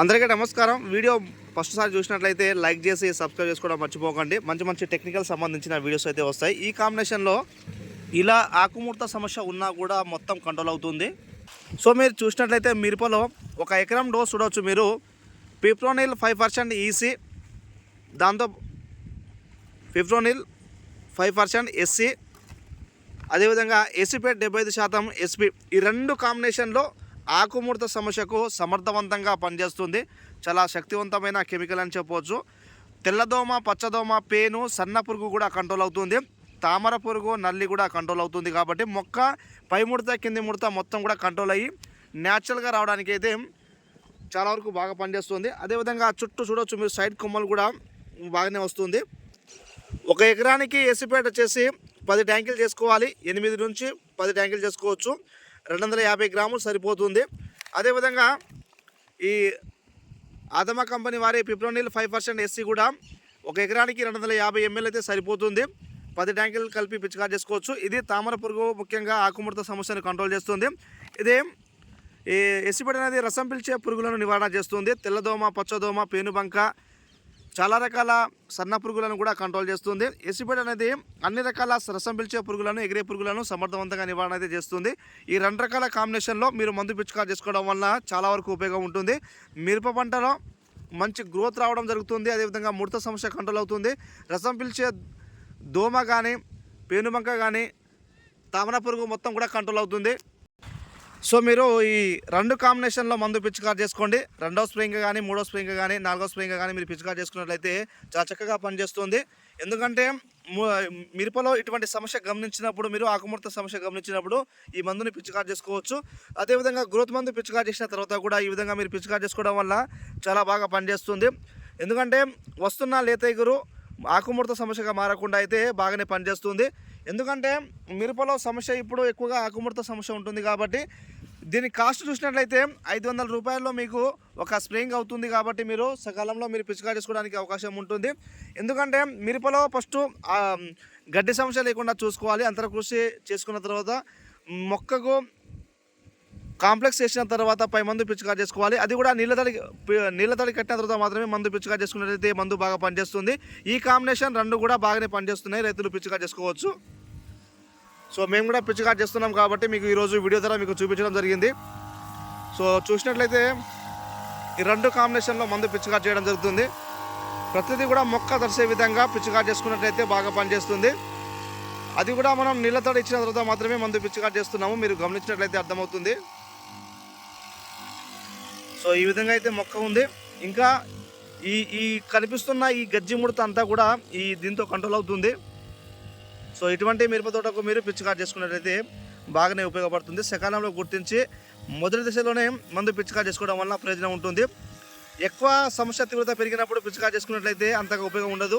అందరికీ నమస్కారం. Video first సారి చూసినట్లయితే లైక్ చేసి సబ్స్క్రైబ్ చేసుకోవడం మర్చిపోకండి. మంచి మంచి టెక్నికల్ సంబంధించిన వీడియోస్ అయితే వస్తాయి. ఈ కాంబినేషన్లో ఇలా ఆకుముడత సమస్య ఉన్నా కూడా మొత్తం కంట్రోల్ అవుతుంది. సో మీరు చూసినట్లయితే మిరపలో ఒక ఎకరం డోస్ చూడవచ్చు మీరు. పిప్రోనిల్ ఫైవ్ పర్సెంట్ ఈసీ దాంతో పిప్రోనిల్ ఫైవ్ పర్సెంట్ ఎస్సీ అదేవిధంగా ఎసిపేట్ డెబ్బై ఐదు శాతం ఎస్పీ ఈ రెండు కాంబినేషన్లో ఆకుముడత సమస్యకు సమర్థవంతంగా పనిచేస్తుంది. చాలా శక్తివంతమైన కెమికల్ అని చెప్పవచ్చు తెల్లదోమ పచ్చదోమ పేను సన్న పురుగు కూడా కంట్రోల్ అవుతుంది. తామర పురుగు నల్లి కూడా కంట్రోల్ అవుతుంది కాబట్టి మొక్క పై ముడత కింది ముడత మొత్తం కూడా కంట్రోల్ అయ్యి న్యాచురల్గా రావడానికి అయితే చాలా వరకు బాగా పనిచేస్తుంది. అదేవిధంగా చుట్టూ చూడొచ్చు మీరు సైడ్ కొమ్మలు కూడా బాగానే వస్తుంది. ఒక ఎకరానికి ఎసిపేట వచ్చేసి పది ట్యాంకులు చేసుకోవాలి. ఎనిమిది నుంచి పది ట్యాంకులు చేసుకోవచ్చు. రెండు వందల యాభై గ్రాములు సరిపోతుంది. అదేవిధంగా ఈ ఆదమ కంపెనీ వారి పిప్రోనిల్ ఫైవ్ పర్సెంట్ ఎస్సీ కూడా ఒక ఎకరానికి రెండు వందల యాభై ఎంఎల్ అయితే సరిపోతుంది. పది ట్యాంకులు కలిపి పిచికా చేసుకోవచ్చు. ఇది తామర పురుగు ముఖ్యంగా ఆకుముడత సమస్యను కంట్రోల్ చేస్తుంది. ఇది ఈ ఎసిపేట్ అనేది రసం పిలిచే పురుగులను నివారణ చేస్తుంది. తెల్లదోమ పచ్చదోమ పేనుబంక చాలా రకాల సన్న పురుగులను కూడా కంట్రోల్ చేస్తుంది. ఎసిబెడ్ అనేది అన్ని రకాల రసం పిలిచే పురుగులను ఎగిరే పురుగులను సమర్థవంతంగా నివారణ అయితే చేస్తుంది. ఈ రెండు రకాల కాంబినేషన్లో మీరు మందు పిచ్చుకా చేసుకోవడం వల్ల చాలా వరకు ఉపయోగం ఉంటుంది. మిరప పంటలో మంచి గ్రోత్ రావడం జరుగుతుంది. అదేవిధంగా ముడత సమస్య కంట్రోల్ అవుతుంది. రసం పిలిచే దోమ కానీ పేనుమంక కానీ తామర పురుగు మొత్తం కూడా కంట్రోల్ అవుతుంది. సో మీరు ఈ రెండు కాంబినేషన్లో మందు పిచికారు చేసుకోండి. రెండో స్ప్రింగ్ కానీ మూడో స్ప్రింగ్ కానీ నాలుగో స్ప్రింగ్ కానీ మీరు పిచికారు చేసుకున్నట్లయితే చాలా చక్కగా పనిచేస్తుంది. ఎందుకంటే మిరపలో ఇటువంటి సమస్య గమనించినప్పుడు మీరు ఆకుముడత సమస్య గమనించినప్పుడు ఈ మందుని పిచికారు చేసుకోవచ్చు. అదేవిధంగా గ్రోత్ మందు పిచికారు చేసిన తర్వాత కూడా ఈ విధంగా మీరు పిచికారు చేసుకోవడం వల్ల చాలా బాగా పనిచేస్తుంది. ఎందుకంటే వస్తున్న లేత ఎగురు ఆకుముడత సమస్యగా మారకుండా అయితే బాగానే పనిచేస్తుంది. ఎందుకంటే మిరపలో సమస్య ఇప్పుడు ఎక్కువగా ఆకుముడత సమస్య ఉంటుంది కాబట్టి దీని కాస్ట్ చూసినట్లయితే ఐదు వందల రూపాయల్లో మీకు ఒక స్ప్రేయింగ్ అవుతుంది కాబట్టి మీరు సకాలంలో మీరు పిచికా చేసుకోవడానికి అవకాశం ఉంటుంది. ఎందుకంటే మిరపలో ఫస్ట్ గడ్డి సమస్య లేకుండా చూసుకోవాలి. అంతర కృషి చేసుకున్న తర్వాత మొక్కకు కాంప్లెక్స్ చేసిన తర్వాత పై మందు పిచికారు చేసుకోవాలి. అది కూడా నీళ్ళ తడి నీళ్ళ తడి కట్టిన తర్వాత మాత్రమే మందు పిచికారు చేసుకున్నట్లయితే మందు బాగా పనిచేస్తుంది. ఈ కాంబినేషన్ రెండు కూడా బాగానే పనిచేస్తున్నాయి. రైతులు పిచికారు చేసుకోవచ్చు. సో మేము కూడా పిచికారు చేస్తున్నాం కాబట్టి మీకు ఈరోజు వీడియో ద్వారా మీకు చూపించడం జరిగింది. సో చూసినట్లయితే ఈ రెండు కాంబినేషన్లో మందు పిచికారు చేయడం జరుగుతుంది. ప్రతిదీ కూడా మొక్క దర్శే విధంగా పిచికారు చేసుకున్నట్లయితే బాగా పనిచేస్తుంది. అది కూడా మనం నీళ్ళతో ఇచ్చిన తర్వాత మాత్రమే మందు పిచ్చిగా చేస్తున్నాము. మీరు గమనించినట్లయితే అర్థమవుతుంది. సో ఈ విధంగా అయితే మొక్క ఉంది. ఇంకా ఈ ఈ కనిపిస్తున్న ఈ గజ్జి ముడత అంతా కూడా ఈ దీంతో కంట్రోల్ అవుతుంది. సో ఇటువంటి మిరప తోటకు మీరు పిచ్చికారు చేసుకున్నట్లయితే బాగానే ఉపయోగపడుతుంది. సకాలంలో గుర్తించి మొదటి దశలోనే మందు పిచ్చికారు చేసుకోవడం వల్ల ప్రయోజనం ఉంటుంది. ఎక్కువ సమస్య తీవ్రత పెరిగినప్పుడు పిచ్చికారు చేసుకున్నట్లయితే అంతగా ఉపయోగం ఉండదు.